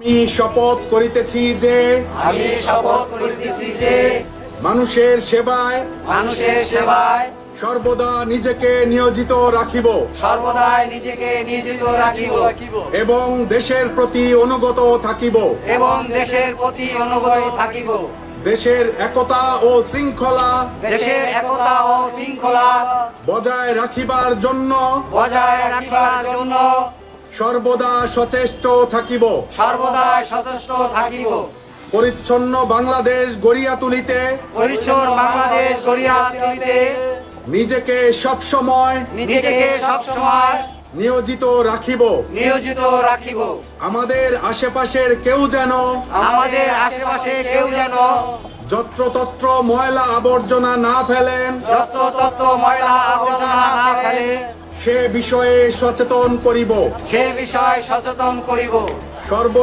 আমি শপথ করিতেছি যে আমি শপথ করিতেছি যে মানুষের সেবায় মানুষের সেবায় সর্বদা নিজেকে নিয়োজিত রাখিব। সর্বদাই নিজেকে নিয়োজিত রাখিব। এবং দেশের প্রতি অনুগত থাকিব। এবং দেশের প্রতি অনুগত থাকিব। দেশের একতা ও শৃঙ্খলা দেশের একতা ও শৃঙ্খলা বজায় রাখিবার জন্য বজায় রাখিবার জন্য সর্বদা সচেষ্ট থাকিব। সর্বদাই সচেষ্ট থাকিব। পরিচ্ছন্ন বাংলাদেশ গড়িয়া তুলিতে পরিচ্ছন্ন বাংলাদেশ গড়িয়া তুলিতে নিজেকে সবসময় নিজেকে সবসময় নিয়োজিত রাখিব। নিয়োজিত রাখিব। আমাদের আশেপাশের কেউ যেন আমাদের আশেপাশে কেউ যেন যত্রতত্র ময়লা আবর্জনা না ফেলেন। যত তত ময়লা আবর্জনা না ফেলে। সে বিষয়ে সচেতন করিব। সে বিষয়ে সচেতন করিব। সর্বদা